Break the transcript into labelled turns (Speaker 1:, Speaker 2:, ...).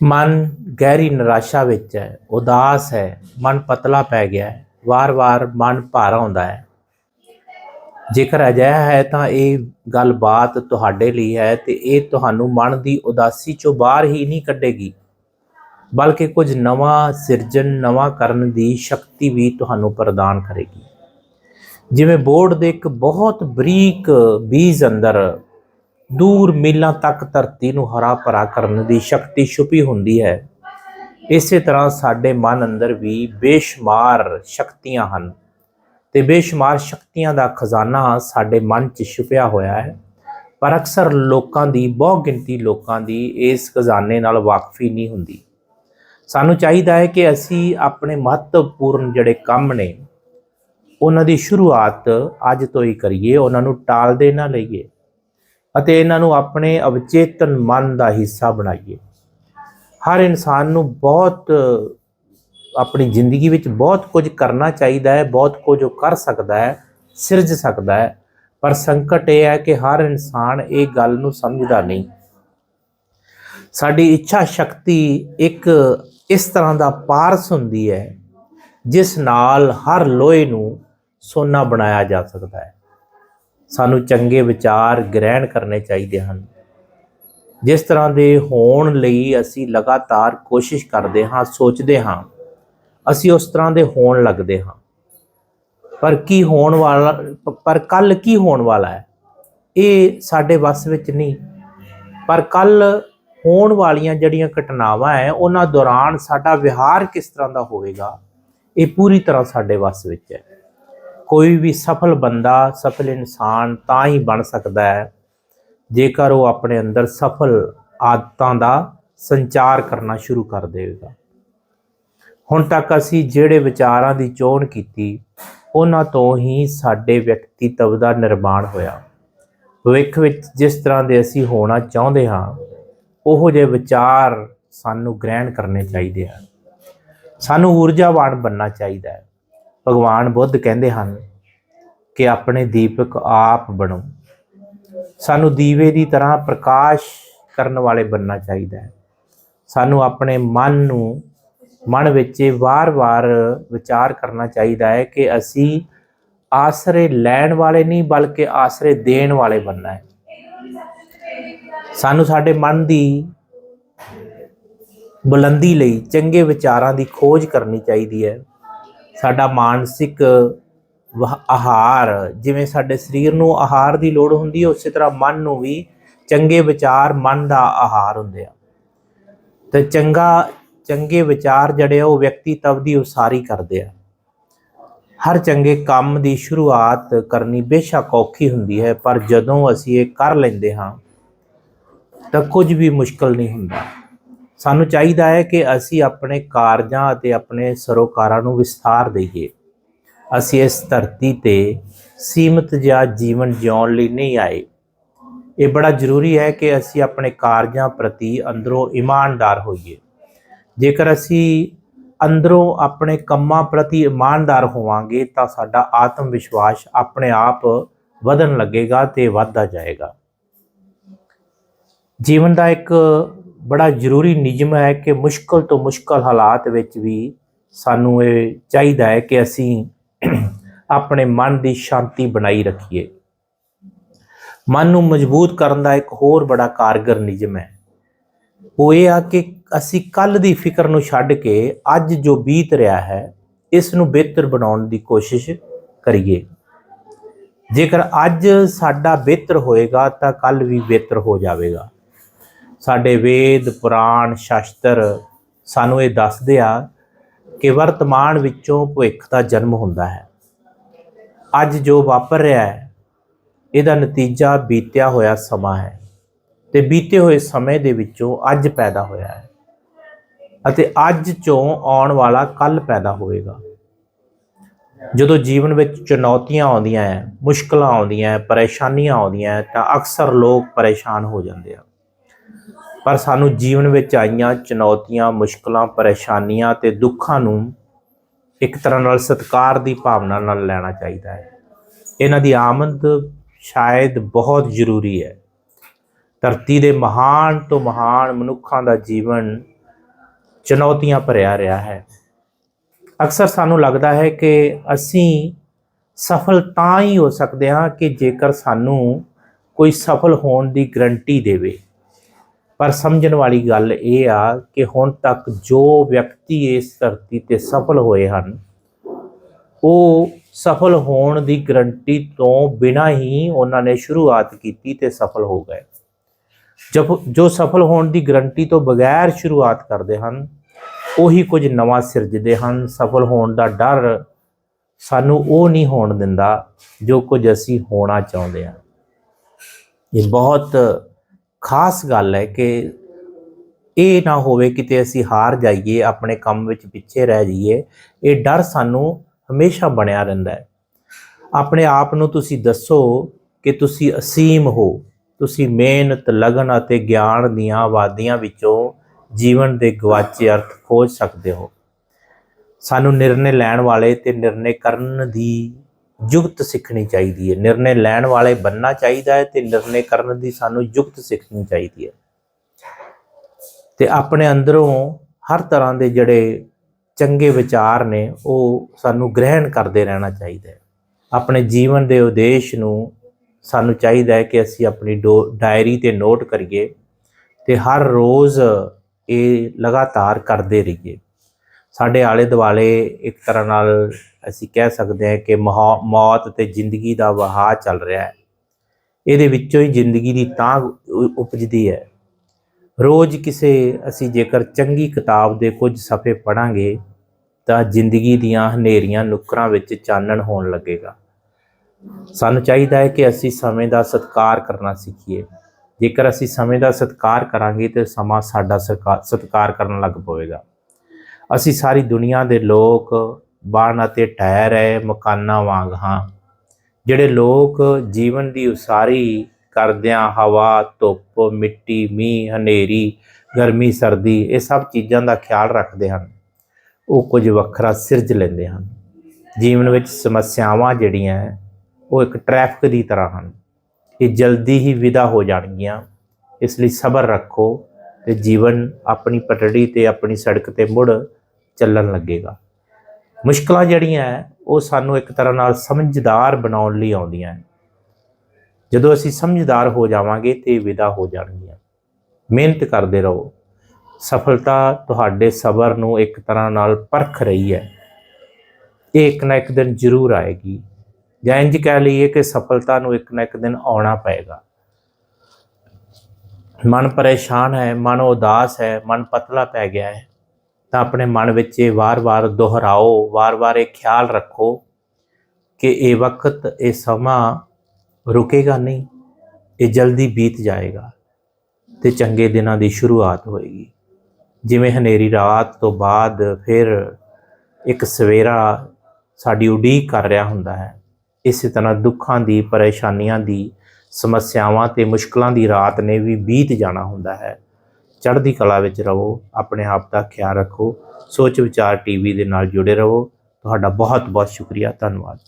Speaker 1: ਮਨ ਗਹਿਰੀ ਨਿਰਾਸ਼ਾ ਵਿੱਚ ਹੈ, ਉਦਾਸ ਹੈ, ਮਨ ਪਤਲਾ ਪੈ ਗਿਆ ਹੈ, ਵਾਰ-ਵਾਰ ਮਨ ਭਾਰ ਆਉਂਦਾ ਹੈ। ਜੇਕਰ ਅਜਿਹਾ ਹੈ ਤਾਂ ਇਹ ਗੱਲਬਾਤ ਤੁਹਾਡੇ ਲਈ ਹੈ ਤੇ ਇਹ ਤੁਹਾਨੂੰ ਮਨ ਦੀ ਉਦਾਸੀ ਚੋਂ ਬਾਹਰ ਹੀ ਨਹੀਂ ਕੱਢੇਗੀ, ਬਲਕਿ ਕੁਝ ਨਵਾਂ ਸਿਰਜਣ, ਨਵਾਂ ਕਰਨ ਦੀ ਸ਼ਕਤੀ ਵੀ ਤੁਹਾਨੂੰ ਪ੍ਰਦਾਨ ਕਰੇਗੀ। ਜਿਵੇਂ ਬੋਰਡ ਦੇ ਇੱਕ ਬਹੁਤ ਬਰੀਕ ਬੀਜ ਅੰਦਰ ਦੂਰ ਮੀਲਾਂ ਤੱਕ ਧਰਤੀ ਨੂੰ ਹਰਾ ਭਰਾ ਕਰਨ ਦੀ ਸ਼ਕਤੀ ਛੁਪੀ ਹੁੰਦੀ ਹੈ। ਇਸੇ ਤਰ੍ਹਾਂ ਸਾਡੇ ਮਨ ਅੰਦਰ ਵੀ ਬੇਸ਼ੁਮਾਰ ਸ਼ਕਤੀਆਂ ਹਨ ਤੇ ਬੇਸ਼ੁਮਾਰ ਸ਼ਕਤੀਆਂ ਦਾ ਖਜ਼ਾਨਾ ਸਾਡੇ ਮਨ 'ਚ ਛੁਪਿਆ ਹੋਇਆ ਹੈ। ਪਰ ਅਕਸਰ ਲੋਕਾਂ ਦੀ ਬਹੁ ਗਿਣਤੀ ਲੋਕਾਂ ਦੀ ਇਸ ਖਜ਼ਾਨੇ ਨਾਲ ਵਾਕਫੀ ਨਹੀਂ ਹੁੰਦੀ। ਸਾਨੂੰ ਚਾਹੀਦਾ ਹੈ ਕਿ ਅਸੀਂ ਆਪਣੇ ਮਹੱਤਵਪੂਰਨ ਜਿਹੜੇ ਕੰਮ ਨੇ, ਉਹਨਾਂ ਦੀ ਸ਼ੁਰੂਆਤ ਅੱਜ ਤੋਂ ਹੀ ਕਰੀਏ, ਉਹਨਾਂ ਨੂੰ ਟਾਲਦੇ ਨਾ ਲਈਏ। ਅਤੇ ਇਹਨਾਂ ਨੂੰ ਆਪਣੇ ਅਵਚੇਤਨ ਮਨ ਦਾ ਹਿੱਸਾ ਬਣਾਈਏ। ਹਰ ਇਨਸਾਨ ਨੂੰ ਬਹੁਤ, ਆਪਣੀ ਜ਼ਿੰਦਗੀ ਵਿੱਚ ਬਹੁਤ ਕੁਝ ਕਰਨਾ ਚਾਹੀਦਾ ਹੈ, ਬਹੁਤ ਕੁਝ ਉਹ ਕਰ ਸਕਦਾ ਹੈ, ਸਿਰਜ ਸਕਦਾ ਹੈ। ਪਰ ਸੰਕਟ ਇਹ ਹੈ ਕਿ ਹਰ ਇਨਸਾਨ ਇਹ ਗੱਲ ਨੂੰ ਸਮਝਦਾ ਨਹੀਂ। ਸਾਡੀ ਇੱਛਾ ਸ਼ਕਤੀ ਇੱਕ ਇਸ ਤਰ੍ਹਾਂ ਦਾ ਪਾਰਸ ਹੁੰਦੀ ਹੈ, ਜਿਸ ਨਾਲ ਹਰ ਲੋਹੇ ਨੂੰ ਸੋਨਾ ਬਣਾਇਆ ਜਾ ਸਕਦਾ ਹੈ। ਸਾਨੂੰ ਚੰਗੇ ਵਿਚਾਰ ਗ੍ਰਹਿਣ ਕਰਨੇ ਚਾਹੀਦੇ ਹਨ। ਜਿਸ ਤਰ੍ਹਾਂ ਦੇ ਹੋਣ ਲਈ ਅਸੀਂ ਲਗਾਤਾਰ ਕੋਸ਼ਿਸ਼ ਕਰਦੇ ਹਾਂ, ਸੋਚਦੇ ਹਾਂ, ਅਸੀਂ ਉਸ ਤਰ੍ਹਾਂ ਦੇ ਹੋਣ ਲੱਗਦੇ ਹਾਂ। ਪਰ ਕੀ ਹੋਣ ਵਾਲਾ, ਪਰ ਕੱਲ ਕੀ ਹੋਣ ਵਾਲਾ ਹੈ? ਇਹ ਸਾਡੇ ਵੱਸ ਵਿੱਚ ਨਹੀਂ। ਪਰ ਕੱਲ ਹੋਣ ਵਾਲੀਆਂ ਜਿਹੜੀਆਂ ਘਟਨਾਵਾਂ ਹੈ, ਉਹਨਾਂ ਦੌਰਾਨ ਸਾਡਾ ਵਿਹਾਰ ਕਿਸ ਤਰ੍ਹਾਂ ਦਾ ਹੋਵੇਗਾ, ਇਹ ਪੂਰੀ ਤਰ੍ਹਾਂ ਸਾਡੇ ਵੱਸ ਵਿੱਚ ਹੈ। ਕੋਈ ਵੀ ਸਫਲ ਬੰਦਾ, ਸਫਲ ਇਨਸਾਨ ਤਾਂ ਹੀ ਬਣ ਸਕਦਾ ਹੈ, ਜੇਕਰ ਉਹ ਆਪਣੇ ਅੰਦਰ ਸਫਲ ਆਦਤਾਂ ਦਾ ਸੰਚਾਰ ਕਰਨਾ ਸ਼ੁਰੂ ਕਰ ਦੇਵੇਗਾ। ਹੁਣ ਤੱਕ ਅਸੀਂ ਜਿਹੜੇ ਵਿਚਾਰਾਂ ਦੀ ਚੋਣ ਕੀਤੀ, ਉਹਨਾਂ ਤੋਂ ਹੀ ਸਾਡੇ ਵਿਅਕਤੀਤਵ ਦਾ ਨਿਰਮਾਣ ਹੋਇਆ। ਭਵਿੱਖ ਵਿੱਚ ਜਿਸ ਤਰ੍ਹਾਂ ਦੇ ਅਸੀਂ ਹੋਣਾ ਚਾਹੁੰਦੇ ਹਾਂ, ਉਹੋ ਜਿਹੇ ਵਿਚਾਰ ਸਾਨੂੰ ਗ੍ਰਹਿਣ ਕਰਨੇ ਚਾਹੀਦੇ ਹਨ। ਸਾਨੂੰ ਊਰਜਾਵਾਨ ਬਣਨਾ ਚਾਹੀਦਾ ਹੈ। ਭਗਵਾਨ ਬੁੱਧ ਕਹਿੰਦੇ ਹਨ ਕਿ ਆਪਣੇ ਦੀਪਕ ਆਪ ਬਣੋ। ਸਾਨੂੰ ਦੀਵੇ ਦੀ ਤਰ੍ਹਾਂ ਪ੍ਰਕਾਸ਼ ਕਰਨ ਵਾਲੇ ਬੰਨਣਾ ਚਾਹੀਦਾ ਹੈ। ਸਾਨੂੰ ਆਪਣੇ ਮਨ ਨੂੰ ਮਨ ਵਿੱਚ ਵਾਰ-ਵਾਰ ਵਿਚਾਰ ਕਰਨਾ ਚਾਹੀਦਾ ਹੈ ਕਿ ਅਸੀਂ ਆਸਰੇ ਲੈਣ ਵਾਲੇ ਨਹੀਂ, ਬਲਕਿ ਆਸਰੇ ਦੇਣ ਵਾਲੇ ਬਣਨਾ ਹੈ। ਸਾਨੂੰ ਸਾਡੇ ਮਨ ਦੀ ਬੁਲੰਦੀ ਲਈ ਚੰਗੇ ਵਿਚਾਰਾਂ ਦੀ ਖੋਜ ਕਰਨੀ ਚਾਹੀਦੀ ਹੈ। ਸਾਡਾ ਮਾਨਸਿਕ ਵਹ- ਆਹਾਰ, ਜਿਵੇਂ ਸਾਡੇ ਸਰੀਰ ਨੂੰ ਆਹਾਰ ਦੀ ਲੋੜ ਹੁੰਦੀ ਹੈ, ਉਸੇ ਤਰ੍ਹਾਂ ਮਨ ਨੂੰ ਵੀ ਚੰਗੇ ਵਿਚਾਰ, ਮਨ ਦਾ ਆਹਾਰ ਹੁੰਦੇ ਆ। ਤੇ ਚੰਗਾ, ਚੰਗੇ ਵਿਚਾਰ ਜਿਹੜੇ ਆ, ਉਹ ਵਿਅਕਤੀਤਵ ਦੀ ਉਸਾਰੀ ਕਰਦੇ ਆ। ਹਰ ਚੰਗੇ ਕੰਮ ਦੀ ਸ਼ੁਰੂਆਤ ਕਰਨੀ ਬੇਸ਼ੱਕ ਔਖੀ ਹੁੰਦੀ ਹੈ, ਪਰ ਜਦੋਂ ਅਸੀਂ ਇਹ ਕਰ ਲੈਂਦੇ ਹਾਂ, ਤਾਂ ਕੁਝ ਵੀ ਮੁਸ਼ਕਲ ਨਹੀਂ ਹੁੰਦਾ। ਸਾਨੂੰ ਚਾਹੀਦਾ ਹੈ ਕਿ ਅਸੀਂ ਆਪਣੇ ਕਾਰਜਾਂ ਅਤੇ ਆਪਣੇ ਸਰੋਕਾਰਾਂ ਨੂੰ ਵਿਸਥਾਰ ਦੇਈਏ। ਅਸੀਂ ਇਸ ਧਰਤੀ ਤੇ ਸੀਮਤ ਜਿਹਾ ਜੀਵਨ ਜਿਉਣ ਲਈ ਨਹੀਂ ਆਏ। ਇਹ ਬੜਾ ਜ਼ਰੂਰੀ ਹੈ ਕਿ ਅਸੀਂ ਆਪਣੇ ਕਾਰਜਾਂ ਪ੍ਰਤੀ ਅੰਦਰੋਂ ਇਮਾਨਦਾਰ ਹੋਈਏ। ਜੇਕਰ ਅਸੀਂ ਅੰਦਰੋਂ ਆਪਣੇ ਕੰਮਾਂ ਪ੍ਰਤੀ ਇਮਾਨਦਾਰ ਹੋਵਾਂਗੇ ਤਾਂ ਸਾਡਾ ਆਤਮ ਵਿਸ਼ਵਾਸ ਆਪਣੇ ਆਪ ਵਧਣ ਲੱਗੇਗਾ ਤੇ ਵੱਧਦਾ ਜਾਏਗਾ। ਜੀਵਨ ਦਾ ਇੱਕ ਬੜਾ ਜ਼ਰੂਰੀ ਨਿਯਮ ਹੈ ਕਿ ਮੁਸ਼ਕਲ ਤੋਂ ਮੁਸ਼ਕਲ ਹਾਲਾਤ ਵਿੱਚ ਵੀ ਸਾਨੂੰ ਇਹ ਚਾਹੀਦਾ ਹੈ ਕਿ ਅਸੀਂ ਆਪਣੇ ਮਨ ਦੀ ਸ਼ਾਂਤੀ ਬਣਾਈ ਰੱਖੀਏ। ਮਨ ਨੂੰ ਮਜ਼ਬੂਤ ਕਰਨ ਦਾ ਇੱਕ ਹੋਰ ਬੜਾ ਕਾਰਗਰ ਨਿਯਮ ਹੈ। ਉਹ ਇਹ ਆ ਕਿ ਅਸੀਂ ਕੱਲ ਦੀ ਫਿਕਰ ਨੂੰ ਛੱਡ ਕੇ ਅੱਜ ਜੋ ਬੀਤ ਰਿਹਾ ਹੈ, ਇਸ ਨੂੰ ਬਿਹਤਰ ਬਣਾਉਣ ਦੀ ਕੋਸ਼ਿਸ਼ ਕਰੀਏ। ਜੇਕਰ ਅੱਜ ਸਾਡਾ ਬਿਹਤਰ ਹੋਏਗਾ ਤਾਂ ਕੱਲ ਵੀ ਬਿਹਤਰ ਹੋ ਜਾਵੇਗਾ। ਸਾਡੇ ਵੇਦ, ਪੁਰਾਣ, ਸ਼ਾਸਤਰ ਸਾਨੂੰ ਇਹ ਦੱਸਦੇ ਆ ਕਿ ਵਰਤਮਾਨ ਵਿੱਚੋਂ ਭਵਿੱਖ ਦਾ ਜਨਮ ਹੁੰਦਾ ਹੈ। ਅੱਜ ਜੋ ਵਾਪਰ ਰਿਹਾ ਹੈ, ਇਹਦਾ ਨਤੀਜਾ ਬੀਤਿਆ ਹੋਇਆ ਸਮਾਂ ਹੈ ਤੇ ਬੀਤੇ ਹੋਏ ਸਮੇਂ ਦੇ ਵਿੱਚੋਂ ਅੱਜ ਪੈਦਾ ਹੋਇਆ ਹੈ ਅਤੇ ਅੱਜ ਚੋਂ ਆਉਣ ਵਾਲਾ ਕੱਲ ਪੈਦਾ ਹੋਵੇਗਾ। ਜਦੋਂ ਜੀਵਨ ਵਿੱਚ ਚੁਣੌਤੀਆਂ ਆਉਂਦੀਆਂ ਹੈ, ਮੁਸ਼ਕਲਾਂ ਆਉਂਦੀਆਂ ਹੈ, ਪਰੇਸ਼ਾਨੀਆਂ ਆਉਂਦੀਆਂ ਹੈ, ਤਾਂ ਅਕਸਰ ਲੋਕ ਪਰੇਸ਼ਾਨ ਹੋ ਜਾਂਦੇ ਆ। ਪਰ ਸਾਨੂੰ ਜੀਵਨ ਵਿੱਚ ਆਈਆਂ ਚੁਣੌਤੀਆਂ, ਮੁਸ਼ਕਲਾਂ, ਪਰੇਸ਼ਾਨੀਆਂ ਤੇ ਦੁੱਖਾਂ ਨੂੰ ਇੱਕ ਤਰ੍ਹਾਂ ਨਾਲ ਸਤਿਕਾਰ ਦੀ ਭਾਵਨਾ ਨਾਲ ਲੈਣਾ ਚਾਹੀਦਾ ਹੈ। ਇਹਨਾਂ ਦੀ ਆਮਦ ਸ਼ਾਇਦ ਬਹੁਤ ਜ਼ਰੂਰੀ ਹੈ। ਧਰਤੀ ਦੇ ਮਹਾਨ ਤੋਂ ਮਹਾਨ ਮਨੁੱਖਾਂ ਦਾ ਜੀਵਨ ਚੁਣੌਤੀਆਂ ਭਰਿਆ ਰਿਹਾ ਹੈ। ਅਕਸਰ ਸਾਨੂੰ ਲੱਗਦਾ ਹੈ ਕਿ ਅਸੀਂ ਸਫਲ ਤਾਂ ਹੀ ਹੋ ਸਕਦੇ ਹਾਂ ਕਿ ਜੇਕਰ ਸਾਨੂੰ ਕੋਈ ਸਫਲ ਹੋਣ ਦੀ ਗਰੰਟੀ ਦੇਵੇ। ਪਰ ਸਮਝਣ ਵਾਲੀ ਗੱਲ ਇਹ ਆ ਕਿ ਹੁਣ ਤੱਕ ਜੋ ਵਿਅਕਤੀ ਇਸ ਧਰਤੀ ਤੇ ਸਫਲ ਹੋਏ ਹਨ, ਉਹ ਸਫਲ ਹੋਣ ਦੀ ਗਰੰਟੀ ਤੋਂ ਬਿਨਾਂ ਹੀ ਉਹਨਾਂ ਨੇ ਸ਼ੁਰੂਆਤ ਕੀਤੀ ਤੇ ਸਫਲ ਹੋ ਗਏ। ਜਬ ਜੋ ਸਫਲ ਹੋਣ ਦੀ ਗਰੰਟੀ ਤੋਂ ਬਗੈਰ ਸ਼ੁਰੂਆਤ ਕਰਦੇ ਹਨ, ਉਹੀ ਕੁਝ ਨਵਾਂ ਸਿਰਜਦੇ ਹਨ। ਸਫਲ ਹੋਣ ਦਾ ਡਰ ਸਾਨੂੰ ਉਹ ਨਹੀਂ ਹੋਣ ਦਿੰਦਾ ਜੋ ਕੁਝ ਅਸੀਂ ਹੋਣਾ ਚਾਹੁੰਦੇ ਹਾਂ। ਇਹ ਬਹੁਤ ਖਾਸ ਗੱਲ ਹੈ ਕਿ ਇਹ ਨਾ ਹੋਵੇ ਕਿਤੇ ਅਸੀਂ ਹਾਰ ਜਾਈਏ, ਆਪਣੇ ਕੰਮ ਵਿੱਚ ਪਿੱਛੇ ਰਹਿ ਜਾਈਏ, ਇਹ ਡਰ ਸਾਨੂੰ ਹਮੇਸ਼ਾ ਬਣਿਆ ਰਹਿੰਦਾ ਹੈ। ਆਪਣੇ ਆਪ ਨੂੰ ਤੁਸੀਂ ਦੱਸੋ ਕਿ ਤੁਸੀਂ ਅਸੀਮ ਹੋ। ਤੁਸੀਂ ਮਿਹਨਤ, ਲਗਨ ਅਤੇ ਗਿਆਨ ਦੀਆਂ ਵਾਦੀਆਂ ਵਿੱਚੋਂ ਜੀਵਨ ਦੇ ਗਵਾਚੇ ਅਰਥ ਖੋਜ ਸਕਦੇ ਹੋ। ਸਾਨੂੰ ਨਿਰਣੇ ਲੈਣ ਵਾਲੇ ਤੇ ਨਿਰਣੇ ਕਰਨ ਦੀ ਯੁਕਤ ਸਿੱਖਣੀ ਚਾਹੀਦੀ ਹੈ। ਨਿਰਣੇ ਲੈਣ ਵਾਲੇ ਬੰਨਣਾ ਚਾਹੀਦਾ ਹੈ ਤੇ ਨਿਰਣੇ ਕਰਨ ਦੀ ਸਾਨੂੰ ਯੁਕਤ ਸਿੱਖਣੀ ਚਾਹੀਦੀ ਹੈ। ਤੇ ਆਪਣੇ ਅੰਦਰੋਂ ਹਰ ਤਰ੍ਹਾਂ ਦੇ ਜਿਹੜੇ ਚੰਗੇ ਵਿਚਾਰ ਨੇ, ਉਹ ਸਾਨੂੰ ਗ੍ਰਹਿਣ ਕਰਦੇ ਰਹਿਣਾ ਚਾਹੀਦਾ ਹੈ। ਆਪਣੇ ਜੀਵਨ ਦੇ ਉਦੇਸ਼ ਨੂੰ ਸਾਨੂੰ ਚਾਹੀਦਾ ਹੈ ਕਿ ਅਸੀਂ ਆਪਣੀ ਡੋ- ਡਾਇਰੀ ਤੇ ਨੋਟ ਕਰੀਏ ਤੇ ਹਰ ਰੋਜ਼ ਇਹ ਲਗਾਤਾਰ ਕਰਦੇ ਰਹੀਏ। ਸਾਡੇ ਆਲੇ ਦੁਆਲੇ ਇੱਕ ਤਰ੍ਹਾਂ ਨਾਲ ਅਸੀਂ ਕਹਿ ਸਕਦੇ ਹਾਂ ਕਿ ਮਹਾ- ਮੌਤ ਤੇ ਜ਼ਿੰਦਗੀ ਦਾ ਵਹਾਅ ਚੱਲ ਰਿਹਾ ਹੈ। ਇਹਦੇ ਵਿੱਚੋਂ ਹੀ ਜ਼ਿੰਦਗੀ ਦੀ ਤਾਂ ਉਪਜਦੀ ਹੈ। ਰੋਜ਼ ਕਿਸੇ ਅਸੀਂ ਜੇਕਰ ਚੰਗੀ ਕਿਤਾਬ ਦੇ ਕੁਝ ਸਫ਼ੇ ਪੜਾਂਗੇ ਤਾਂ ਜ਼ਿੰਦਗੀ ਦੀਆਂ ਹਨੇਰੀਆਂ ਨੁੱਕਰਾਂ ਵਿੱਚ ਚਾਨਣ ਹੋਣ ਲੱਗੇਗਾ। ਸਾਨੂੰ ਚਾਹੀਦਾ ਹੈ ਕਿ ਅਸੀਂ ਸਮੇਂ ਦਾ ਸਤਿਕਾਰ ਕਰਨਾ ਸਿੱਖੀਏ। ਜੇਕਰ ਅਸੀਂ ਸਮੇਂ ਦਾ ਸਤਿਕਾਰ ਕਰਾਂਗੇ ਤੇ ਸਮਾਂ ਸਾਡਾ ਸਰਕਾ- ਸਤਿਕਾਰ ਕਰਨ ਲੱਗ ਪਵੇਗਾ। ਅਸੀਂ ਸਾਰੀ ਦੁਨੀਆ ਦੇ ਲੋਕ ਬਣ ਅਤੇ ਠਹਿਰ ਹੈ ਮਕਾਨਾਂ ਵਾਂਗ ਹਾਂ। ਜਿਹੜੇ ਲੋਕ ਜੀਵਨ ਦੀ ਉਸਾਰੀ ਕਰਦਿਆਂ ਹਵਾ, ਧੁੱਪ, ਮਿੱਟੀ, ਮੀਂਹ, ਹਨੇਰੀ, ਗਰਮੀ, ਸਰਦੀ ਇਹ ਸਭ ਚੀਜ਼ਾਂ ਦਾ ਖਿਆਲ ਰੱਖਦੇ ਹਨ। ਉਹ ਕੁਝ ਵੱਖਰਾ ਸਿਰਜ ਲੈਂਦੇ ਹਨ। ਜੀਵਨ ਵਿੱਚ ਸਮੱਸਿਆਵਾਂ ਜਿਹੜੀਆਂ ਉਹ ਇੱਕ ਟ੍ਰੈਫਿਕ ਦੀ ਤਰ੍ਹਾਂ ਹਨ। ਇਹ ਜਲਦੀ ਹੀ ਵਿਦਾ ਹੋ ਜਾਣਗੀਆਂ। ਇਸ ਲਈ ਸਬਰ ਰੱਖੋ ਤੇ ਜੀਵਨ ਆਪਣੀ ਪਟੜੀ ਤੇ ਆਪਣੀ ਸੜਕ ਤੇ ਮੁੜ ਚੱਲਣ ਲੱਗੇਗਾ। ਮੁਸ਼ਕਲਾਂ ਜਿਹੜੀਆਂ ਹੈ, ਉਹ ਸਾਨੂੰ ਇੱਕ ਤਰ੍ਹਾਂ ਨਾਲ ਸਮਝਦਾਰ ਬਣਾਉਣ ਲਈ ਆਉਂਦੀਆਂ ਜਦੋਂ ਅਸੀਂ ਸਮਝਦਾਰ ਹੋ ਜਾਵਾਂਗੇ ਤੇ ਇਹ ਵਿਦਾ ਹੋ ਜਾਣਗੀਆਂ। ਮਿਹਨਤ ਕਰਦੇ ਰਹੋ। ਸਫਲਤਾ ਤੁਹਾਡੇ ਸਬਰ ਨੂੰ ਇੱਕ ਤਰ੍ਹਾਂ ਨਾਲ ਪਰਖ ਰਹੀ ਹੈ ਇਹ ਇੱਕ ਨਾ ਇੱਕ ਦਿਨ ਜ਼ਰੂਰ ਆਏਗੀ। ਜਾਂ ਇੰਜ ਕਹਿ ਲਈਏ ਕਿ ਸਫਲਤਾ ਨੂੰ ਇੱਕ ਨਾ ਇੱਕ ਦਿਨ ਆਉਣਾ ਪਏਗਾ। ਮਨ ਪਰੇਸ਼ਾਨ ਹੈ ਮਨ ਉਦਾਸ ਹੈ ਮਨ ਪਤਲਾ ਪੈ ਗਿਆ ਹੈ। ਤਾਂ ਆਪਣੇ ਮਨ ਵਿੱਚ ਇਹ ਵਾਰ-ਵਾਰ ਦੁਹਰਾਓ, ਵਾਰ-ਵਾਰ ਇਹ ਖਿਆਲ ਰੱਖੋ ਕਿ ਇਹ ਵਕਤ, ਇਹ ਸਮਾਂ ਰੁਕੇਗਾ ਨਹੀਂ, ਇਹ ਜਲਦੀ ਬੀਤ ਜਾਏਗਾ ਤੇ ਚੰਗੇ ਦਿਨਾਂ ਦੀ ਸ਼ੁਰੂਆਤ ਹੋਏਗੀ। ਜਿਵੇਂ ਹਨੇਰੀ ਰਾਤ ਤੋਂ ਬਾਅਦ ਫਿਰ ਇੱਕ ਸਵੇਰਾ ਸਾਡੀ ਉਡੀਕ ਕਰ ਰਿਹਾ ਹੁੰਦਾ ਹੈ। ਇਸੇ ਤਰ੍ਹਾਂ ਦੁੱਖਾਂ ਦੀ, ਪਰੇਸ਼ਾਨੀਆਂ ਦੀ, ਸਮੱਸਿਆਵਾਂ ਤੇ ਮੁਸ਼ਕਲਾਂ ਦੀ ਰਾਤ ਨੇ ਵੀ ਬੀਤ ਜਾਣਾ ਹੁੰਦਾ ਹੈ। ਚੜ੍ਹਦੀ ਕਲਾ ਵਿੱਚ ਰਹੋ, ਆਪਣੇ ਆਪ ਦਾ ਖਿਆਲ ਰੱਖੋ ਸੋਚ ਵਿਚਾਰ ਟੀਵੀ ਦੇ ਨਾਲ ਜੁੜੇ ਰਹੋ। ਤੁਹਾਡਾ ਬਹੁਤ ਬਹੁਤ ਸ਼ੁਕਰੀਆ, ਧੰਨਵਾਦ।